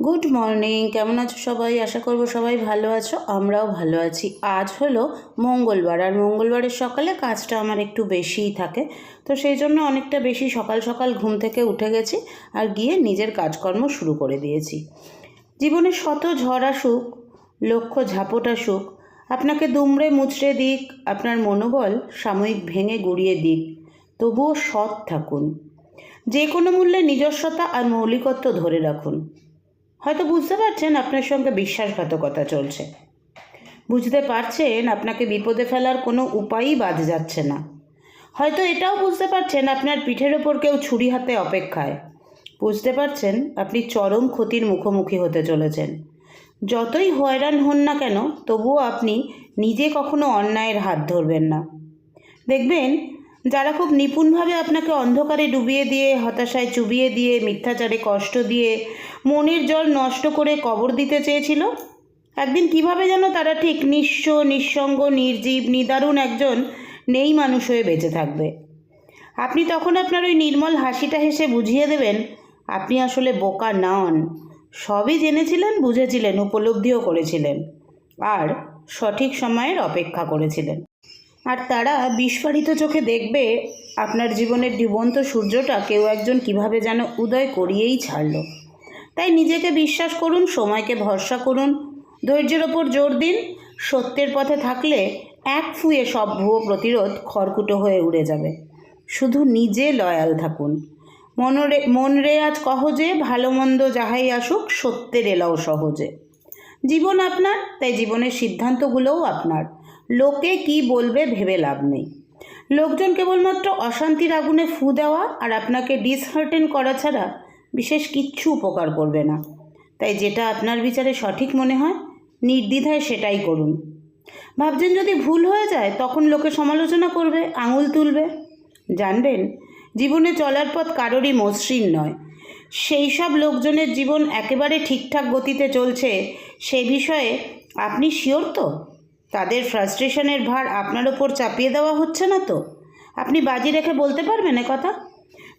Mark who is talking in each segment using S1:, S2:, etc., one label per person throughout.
S1: Good morning কেমন আছো সবাই? আশা করব সবাই ভালো আছো, আমরাও ভালো আছি। আজ হলো মঙ্গলবার, আর মঙ্গলবারের সকালে কাজটা আমার একটু বেশিই থাকে। তো সেই জন্য অনেকটা বেশি সকাল সকাল ঘুম থেকে উঠে গেছি আর গিয়ে নিজের কাজকর্ম শুরু করে দিয়েছি। জীবনে শত ঝড় আসুক, লক্ষ্য ঝাপট আসুক, আপনাকে দুমড়ে মুচড়ে দিক, আপনার মনোবল সাময়িক ভেঙে গুড়িয়ে দিক, তবুও সৎ থাকুন। যে কোনো মূল্যে নিজস্বতা আর মৌলিকত্ব ধরে রাখুন। হয়তো বুঝতে পারছেন আপনার সঙ্গে বিশ্বাসঘাতকতা চলছে। বুঝতে পারছেন আপনাকে বিপদে ফেলার কোনো উপায়ই বাদ যাচ্ছে না। হয়তো এটাও বুঝতে পারছেন আপনার পিঠের ওপর কেউ ছুরি হাতে অপেক্ষায়। বুঝতে পারছেন আপনি চরম ক্ষতির মুখোমুখি হতে চলেছেন। যতই হয়রান হন না কেন, তবুও আপনি নিজে কখনো অন্যায়ের হাত ধরবেন না। দেখবেন যারা খুব নিপুণভাবে আপনাকে অন্ধকারে ডুবিয়ে দিয়ে, হতাশায় চুবিয়ে দিয়ে, মিথ্যাচারে কষ্ট দিয়ে, মনের জল নষ্ট করে কবর দিতে চেয়েছিল? একদিন কীভাবে যেন তারা ঠিক নিঃস্ব, নিঃসঙ্গ, নির্জীব, নিদারুণ একজন নেই মানুষ হয়ে বেঁচে থাকবে। আপনি তখন আপনার ওই নির্মল হাসিটা হেসে বুঝিয়ে দেবেন, আপনি আসলে বোকা নন। সবই জেনেছিলেন, বুঝেছিলেন, উপলব্ধিও করেছিলেন, আর সঠিক সময়ের অপেক্ষা করেছিলেন। আর তারা বিস্ফারিত চোখে দেখবে আপনার জীবনের জীবন্ত সূর্যটা কেউ একজন কীভাবে যেন উদয় করিয়েই ছাড়ল। তাই নিজেকে বিশ্বাস করুন, সময়কে ভরসা করুন। ধৈর্যের ওপর জোর দিন। সত্যের পথে থাকলে এক ফুয়ে সব ভুয়ো প্রতিরোধ খড়কুটো হয়ে উড়ে যাবে। শুধু নিজে লয়াল থাকুন। মনরে মন রে আজ কহজে, ভালো মন্দ যাহাই আসুক, সত্যের এলাও সহজে। জীবন আপনার, তাই জীবনের সিদ্ধান্তগুলোও আপনার। লোকে কি বলবে ভেবে লাভ নেই। লোকজন কেবলমাত্র অশান্তির আগুনে ফু দেওয়া আর আপনাকে ডিসহার্টেন করা ছাড়া বিশেষ কিচ্ছু উপকার করবে না। তাই যেটা আপনার বিচারে সঠিক মনে হয়, নির্দ্বিধায় সেটাই করুন। ভাবছেন যদি ভুল হয়ে যায়, তখন লোকে সমালোচনা করবে, আঙুল তুলবে। জানবেন, জীবনে চলার পথ কারোরই মসৃণ নয়। সেই সব লোকজনের জীবন একেবারে ঠিকঠাক গতিতে চলছে, সে বিষয়ে আপনি শিওর তো? তাদের ফ্রাস্ট্রেশনের ভার আপনার ওপর চাপিয়ে দেওয়া হচ্ছে না তো? আপনি বাজি রেখে বলতে পারবেন এ কথা?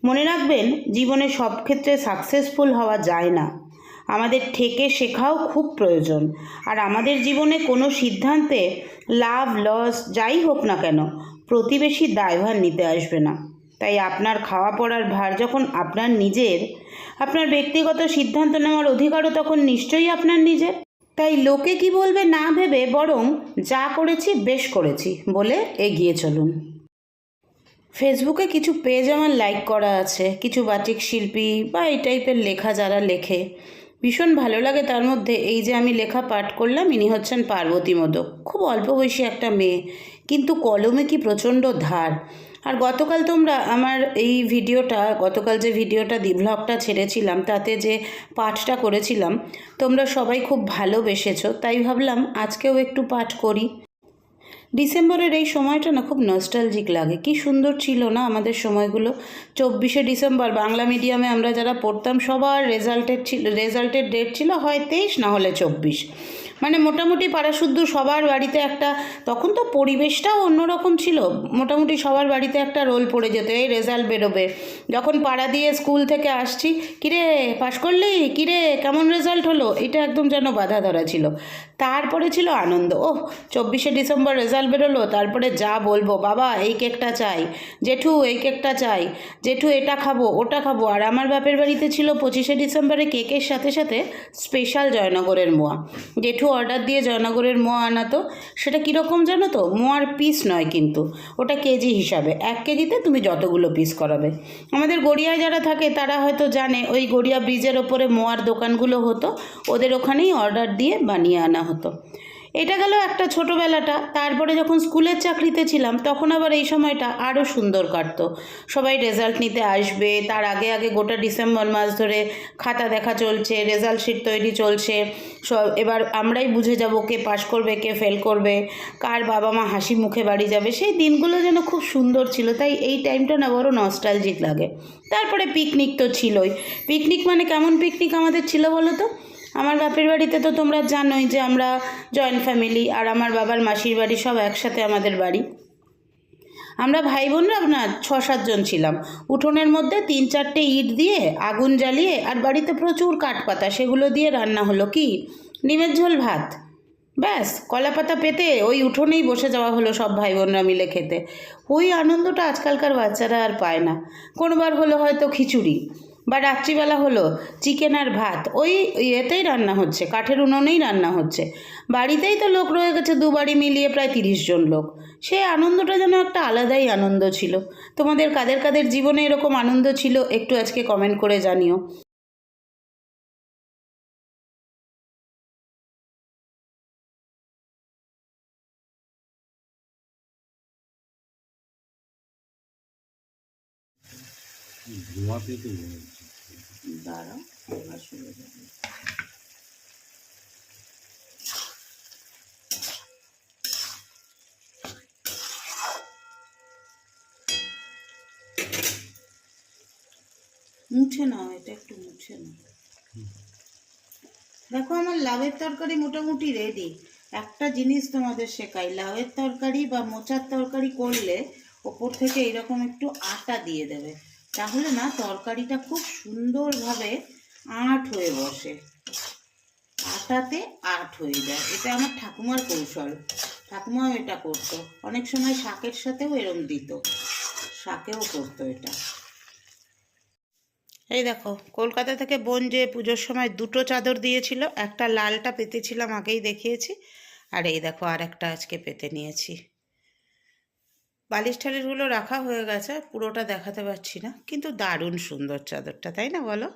S1: মনে রাখবেন, জীবনে সব ক্ষেত্রে সাকসেসফুল হওয়া যায় না। আমাদের ঠেকে শেখাও খুব প্রয়োজন। আর আমাদের জীবনে কোনো সিদ্ধান্তে লাভ, লস যাই হোক না কেন, প্রতিবেশী দায়ভার নিতে আসবে না। তাই আপনার খাওয়া পড়ার ভার যখন আপনার নিজের, আপনার ব্যক্তিগত সিদ্ধান্ত নেওয়ার অধিকারও তখন নিশ্চয়ই আপনার নিজের। তাই লোকে কি বলবে না ভেবে বরং যা করেছি বেশ করেছি বলে এগিয়ে চলুন। ফেসবুকে কিছু পেজ আমার লাইক করা আছে, কিছু বাচিক শিল্পী বা এই টাইপের লেখা যারা লেখে। ভীষণ ভালো লাগে তার মধ্যে এই যে আমি লেখা পাঠ করলাম, ইনি হচ্ছেন পার্বতী মোদক। খুব অল্প বয়সী একটা মেয়ে, কিন্তু কলমে কি প্রচণ্ড ধার। আর গতকাল তোমরা আমার এই ভিডিওটা, গতকাল যে ভিডিওটা, দি ভ্লগটা ছেড়েছিলাম, তাতে যে পাঠটা করেছিলাম, তোমরা সবাই খুব ভালোবেসেছো, তাই ভাবলাম আজকেও একটু পাঠ করি। ডিসেম্বরের এই সময়টা না খুব নস্টালজিক লাগে। কি সুন্দর ছিল না আমাদের সময়গুলো। চব্বিশে ডিসেম্বর, বাংলা মিডিয়ামে আমরা যারা পড়তাম, সবার রেজাল্টের ছিল রেজাল্টের ডেট ছিল হয় তেইশ, না হলে চব্বিশ। মানে মোটামুটি পাড়াশুদ্ধ সবার বাড়িতে একটা, তখন তো পরিবেশটাও অন্যরকম ছিল। মোটামুটি সবার বাড়িতে একটা রোল পড়ে যেত, এই রেজাল্ট বেরোবে। যখন পাড়া দিয়ে স্কুল থেকে আসছি, কিরে পাশ করলি? কিরে, কেমন রেজাল্ট হলো? এটা একদম যেন বাধা ধরা ছিল। তারপরে ছিল আনন্দ। ও চব্বিশে ডিসেম্বর রেজাল্ট বেরোলো, তারপরে যা বলব, বাবা, এই কেকটা চাই। জেঠু, এই কেকটা চাই। জেঠু, এটা খাব, ওটা খাব। আর আমার বাপের বাড়িতে ছিল পঁচিশে ডিসেম্বরে কেকের সাথে সাথে স্পেশাল জয়নগরের মোয়া। জেঠু অর্ডার দিয়ে জয়নগরের মোয়া আনাতো সেটা কীরকম জানো তো? মোয়ার পিস নয় কিন্তু, ওটা কেজি হিসাবে। এক কেজিতে তুমি যতগুলো পিস করাবে। আমাদের গড়িয়ায় যারা থাকে, তারা হয়তো জানে, ওই গড়িয়া ব্রিজের ওপরে মোয়ার দোকানগুলো হতো, ওদের ওখানেই অর্ডার দিয়ে বানিয়ে আনা হতো। এটা গেল একটা ছোটোবেলাটা। তারপরে যখন স্কুলের চাকরিতে ছিলাম, তখন আবার এই সময়টা আরও সুন্দর কাটতো। সবাই রেজাল্ট নিতে আসবে, তার আগে আগে গোটা ডিসেম্বর মাস ধরে খাতা দেখা চলছে রেজাল্ট শিট তৈরি চলছে। সব, এবার আমরাই বুঝে যাব কে পাশ করবে, কে ফেল করবে, কার বাবা মা হাসি মুখে বাড়ি যাবে। সেই দিনগুলো যেন খুব সুন্দর ছিল, তাই এই টাইমটা না বড় নস্টালজিক লাগে। তারপরে পিকনিক তো ছিলই। পিকনিক মানে কেমন পিকনিক আমাদের ছিল বলো তো? আমার বাপের বাড়িতে তো তোমরা জানোই যে আমরা জয়েন্ট ফ্যামিলি আর আমার বাবার মাসির বাড়ি সব একসাথে আমাদের বাড়ি। আমরা ভাই বোনরা না ছ সাতজন ছিলাম। উঠোনের মধ্যে তিন চারটে ইট দিয়ে আগুন জ্বালিয়ে আর বাড়িতে প্রচুর কাঠপাতা, সেগুলো দিয়ে রান্না হলো কি? ডিমের ঝোল ভাত। ব্যাস কলা পাতা পেতে ওই উঠোনেই বসে যাওয়া হলো সব ভাই বোনরা মিলে খেতে। ওই আনন্দটা আজকালকার বাচ্চারা আর পায় না। কোনোবার হলো হয়তো খিচুড়ি। বা রাত্রিবেলা হলো চিকেন আর ভাত, ওই ইয়েতেই রান্না হচ্ছে, কাঠের উনুনেই রান্না হচ্ছে। বাড়িতেই তো লোক রয়ে গেছে দু বাড়ি মিলিয়ে প্রায় তিরিশ জন লোক। সেই আনন্দটা যেন একটা আলাদাই আনন্দ ছিল। তোমাদের কাদের কাদের জীবনে এরকম আনন্দ ছিল, একটু আজকে কমেন্ট করে জানিও।
S2: ধোঁয়াতে তো
S1: দাঁড়াও, এবার শুরু হবে মুছে নাও, এটা একটু মুছে নাও। দেখো, আমার লাউয়ের তরকারি মোটামুটি রেডি একটা জিনিস তোমাদের শেখাই, লাউয়ের তরকারি বা মোচার তরকারি করলে ওপর থেকে এরকম একটু আটা দিয়ে দেবে। তাহলে না তরকারিটা খুব সুন্দরভাবে আঁট হয়ে বসে। আটাতে আট হয়ে যায়। এটা আমার ঠাকুমার কৌশল। ঠাকুমাও এটা করতো। অনেক সময় শাকের সাথেও এরম দিত। শাকেও করতো এটা। এই দেখো, কলকাতা থেকে বোন যে পুজোর সময় দুটো চাদর দিয়েছিল, একটা লালটা পেতেছিলাম আগেই দেখিয়েছি। আর এই দেখো আর একটা আজকে পেতে নিয়েছি। বালিশ টালিশগুলো রাখা হয়ে গেছে পুরোটা দেখাতে পারছি না। কিন্তু দারুণ সুন্দর চাদরটা, তাই না বলো?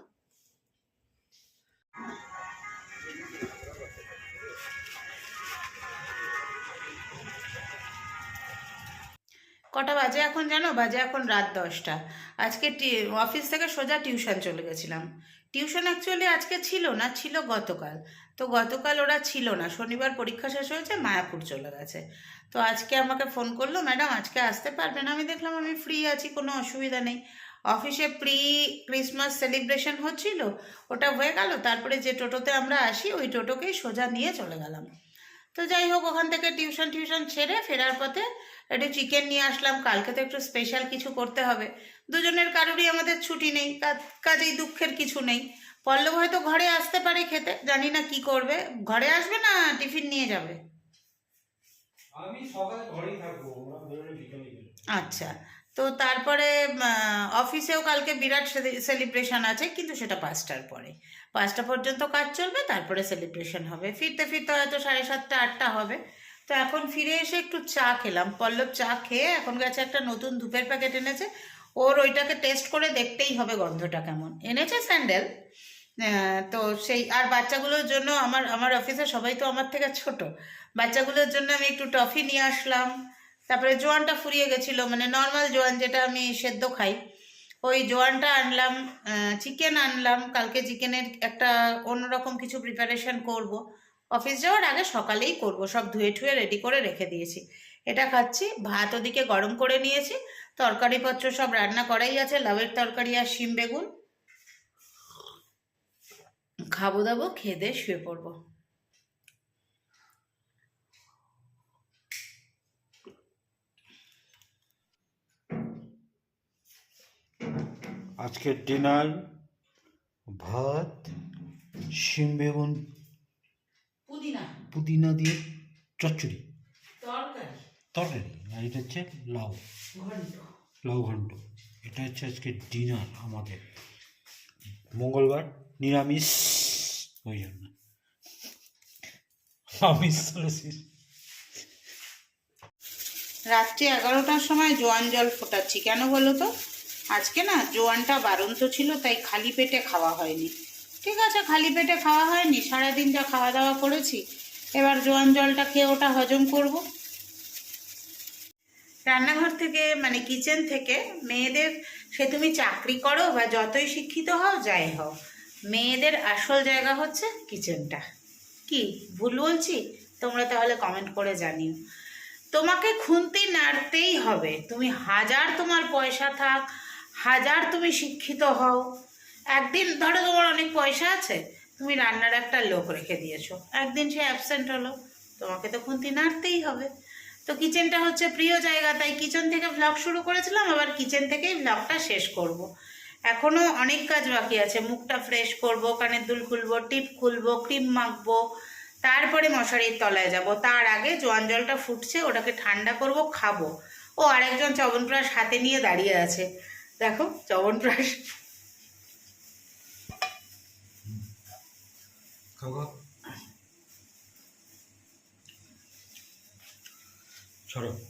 S1: কটা বাজে এখন জানো? বাজে এখন রাত দশটা। আজকে অফিস থেকে সোজা টিউশন চলে গেছিলাম। টিউশন অ্যাকচুয়ালি আজকে ছিল না, ছিল গতকাল। তো গতকাল ওরা ছিল না। শনিবার পরীক্ষা শেষ হয়েছে, মায়াপুর চলে গেছে। তো আজকে আমাকে ফোন করল, ম্যাডাম, আজকে আসতে পারবেন আমি দেখলাম আমি ফ্রি আছি, কোনো অসুবিধা নেই। অফিসে প্রি ক্রিসমাস সেলিব্রেশন হচ্ছিল, ওটা হয়ে গেল, তারপরে যে টোটোতে আমরা আসি, ওই টোটোকেই সোজা নিয়ে চলে গেলাম। তো যাই হোক, ওখান থেকে টিউশন টিউশন ছেড়ে ফেরার পথে একটু চিকেন নিয়ে আসলাম। কালকে তো একটু স্পেশাল কিছু করতে হবে। দুজনের কারোরই আমাদের ছুটি নেই কাজেই দুঃখের কিছু নেই। পল্লব হয়তো ঘরে আসতে পারে খেতে জানি না কি করবে। ঘরে আসবে না টিফিন নিয়ে যাবে?
S2: আমি সকালে ঘরেই থাকব
S1: আচ্ছা তো তারপরে অফিসেও কালকে বিরাট সেলিব্রেশন আছে কিন্তু সেটা পাঁচটার পরে। পাঁচটা পর্যন্ত কাজ চলবে তারপরে সেলিব্রেশন হবে। ফিরতে ফিরতে হয়তো সাড়ে সাতটা আটটা হবে। তো এখন ফিরে এসে একটু চা খেলাম। পল্লব চা খেয়ে এখন গেছে একটা নতুন ধূপের প্যাকেট এনেছে। ওর ওইটাকে টেস্ট করে দেখতেই হবে গন্ধটা কেমন। এনেছে স্যান্ডেল তো সেই, আর বাচ্চাগুলোর জন্য আমার আমার অফিসে সবাই তো আমার থেকে ছোট। বাচ্চাগুলোর জন্য আমি একটু টফি নিয়ে আসলাম। তারপরে জোয়ানটা ফুরিয়ে গেছিল মানে নর্মাল জোয়ান যেটা আমি সেদ্ধ খাই। ওই জোয়ানটা আনলাম চিকেন আনলাম। কালকে চিকেনের একটা অন্যরকম কিছু প্রিপারেশন করব। অফিস যাওয়ার আগে সকালেই করব, সব ধুয়ে ঠুয়ে রেডি করে রেখে দিয়েছি। এটা খাচ্ছি ভাত ওদিকে গরম করে নিয়েছি তরকারিপত্র সব রান্না করাই আছে লাউয়ের তরকারি আর শিম বেগুন। খাব দাবো খেয়ে দিয়ে শুয়ে পড়ব।
S2: আজকের ডিনার ভাত শিম বেগুন
S1: পুদিনা।
S2: পুদিনা দিয়ে চচ্চড়ি।
S1: তরকারি
S2: আর এটা হচ্ছে লাউ। লাউ ঘন্ট। এটা হচ্ছে আজকে ডিনার আমাদের। মঙ্গলবার নিরামিষ ওই জন্য। আমিষ
S1: রাত্রি এগারোটার সময় জোয়ান জল ফোটাচ্ছি। কেন বলো তো? আজকে না জোয়ানটা বারন্ত ছিল তাই খালি পেটে খাওয়া হয়নি। ঠিক আছে খালি পেটে খাওয়া হয়নি সারাদিন যা খাওয়া দাওয়া করেছি এবার জোয়ান জলটা খেয়ে ওটা হজম করব। রান্নাঘর থেকে মানে কিচেন থেকে মেয়েদের, সে তুমি চাকরি করো বা যতই শিক্ষিত হও, যাই হও, মেয়েদের আসল জায়গা হচ্ছে কিচেনটা কি? ভুল বলছি? তোমরা তাহলে কমেন্ট করে জানিও। তোমাকে খুন্তি নাড়তেই হবে। তুমি হাজার তোমার পয়সা থাক, হাজার তুমি শিক্ষিত হও। একদিন, ধরো তোমার অনেক পয়সা আছে, তুমি রান্নার একটা লোক রেখে দিয়েছ। একদিন সে অ্যাবসেন্ট হলো, তোমাকে তো খুন্তি নাড়তেই হবে। তো কিচেনটা হচ্ছে প্রিয় জায়গা, তাই কিচেন থেকে ব্লগ শুরু করেছিলাম, আবার কিচেন থেকেই ব্লগটা শেষ করব। এখনও অনেক কাজ বাকি আছে, মুখটা ফ্রেশ করব, কানের দুল খুলবো, টিপ খুলবো ক্রিম মাখবো, তারপরে মশারির তলায় যাব। তার আগে জোয়ান জলটা ফুটছে, ওটাকে ঠান্ডা করব, খাব। ও আরেকজন চবনপ্রাশ হাতে নিয়ে দাঁড়িয়ে আছে। দেখো, চবনপ্রাশ।
S2: খাও সরো